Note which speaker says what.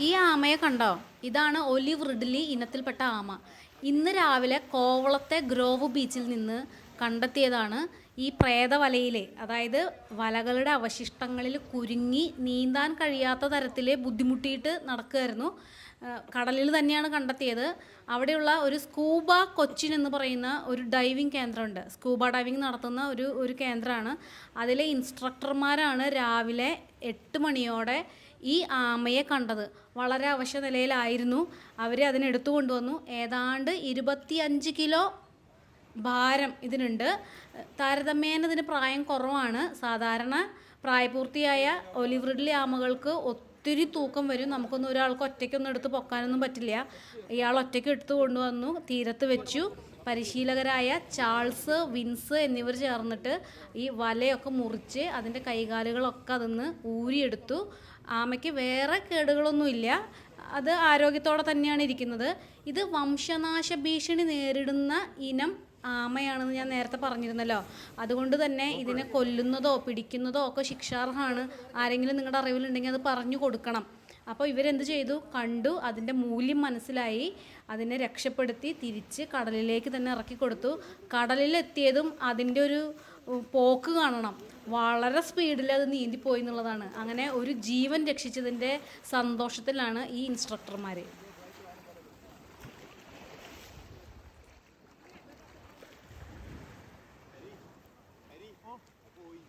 Speaker 1: ഈ ആമയെ കണ്ടോ? ഇതാണ് ഒലിവ് റിഡ്ലി ഇനത്തിൽപ്പെട്ട ആമ. ഇന്ന് രാവിലെ കോവളത്തെ ഗ്രോവ് ബീച്ചിൽ നിന്ന് കണ്ടെത്തിയതാണ് ഈ പ്രേതവലയിലെ അതായത് വലകളുടെ അവശിഷ്ടങ്ങളിൽ കുരുങ്ങി നീന്താൻ കഴിയാത്ത തരത്തിൽ ബുദ്ധിമുട്ടിയിട്ട് നടക്കുമായിരുന്നു കടലിൽ തന്നെയാണ് കണ്ടെത്തിയത്. അവിടെയുള്ള ഒരു സ്കൂബ കൊച്ചിൻ എന്ന് പറയുന്ന ഒരു ഡൈവിംഗ് കേന്ദ്രമുണ്ട്. സ്കൂബ ഡൈവിംഗ് നടത്തുന്ന ഒരു ഒരു കേന്ദ്രമാണ്. അതിലെ ഇൻസ്ട്രക്ടർമാരാണ് രാവിലെ എട്ട് മണിയോടെ ഈ ആമയെ കണ്ടത്. വളരെ അവശ്യ നിലയിലായിരുന്നു അവർ അതിനെടുത്തു കൊണ്ടുവന്നു. ഏതാണ്ട് ഇരുപത്തിയഞ്ച് കിലോ ഭാരം ഇതിനുണ്ട്. താരതമ്യേന ഇതിന് പ്രായം കുറവാണ്. സാധാരണ പ്രായപൂർത്തിയായ ഒലിവ് റിഡ്ലി ആമകൾക്ക് ഒത്തിരി തൂക്കം വരും. നമുക്കൊന്നും ഒരാൾക്ക് ഒറ്റയ്ക്കൊന്നും എടുത്ത് പൊക്കാനൊന്നും പറ്റില്ല. ഇയാൾ ഒറ്റയ്ക്ക് എടുത്തു കൊണ്ടുവന്നു തീരത്ത് വെച്ചു. പരിശീലകരായ ചാൾസ് വിൻസ് എന്നിവർ ചേർന്നിട്ട് ഈ വലയൊക്കെ മുറിച്ച് അതിന്റെ കൈകാലുകളൊക്കെ അതിന്ന് ഊരിയെടുത്തു. ആമയ്ക്ക് വേറെ കേടുകളൊന്നുമില്ല. അത് ആരോഗ്യത്തോടെ തന്നെയാണ് ഇരിക്കുന്നത്. ഇത് വംശനാശ ഭീഷണി നേരിടുന്ന ഇനം ആമയാണെന്ന് ഞാൻ നേരത്തെ പറഞ്ഞിരുന്നല്ലോ. അതുകൊണ്ട് തന്നെ ഇതിനെ കൊല്ലുന്നതോ പിടിക്കുന്നതോ ഒക്കെ ശിക്ഷാർഹമാണ്. ആരെങ്കിലും നിങ്ങളുടെ അറിവിലുണ്ടെങ്കിൽ അത് പറഞ്ഞു കൊടുക്കണം. അപ്പോൾ ഇവരെന്ത് ചെയ്തു? കണ്ടു അതിന്റെ മൂല്യം മനസ്സിലായി അതിനെ രക്ഷപ്പെടുത്തി തിരിച്ച് കടലിലേക്ക് തന്നെ ഇറക്കി കൊടുത്തു. കടലിലെത്തിയതും അതിന്റെ ഒരു പോക്ക് കാണണം. വളരെ സ്പീഡിൽ അത് നീന്തിപ്പോയി എന്നുള്ളതാണ്. അങ്ങനെ ഒരു ജീവൻ രക്ഷിച്ചതിന്റെ സന്തോഷത്തിലാണ് ഈ ഇൻസ്ട്രക്ടർമാർ hoy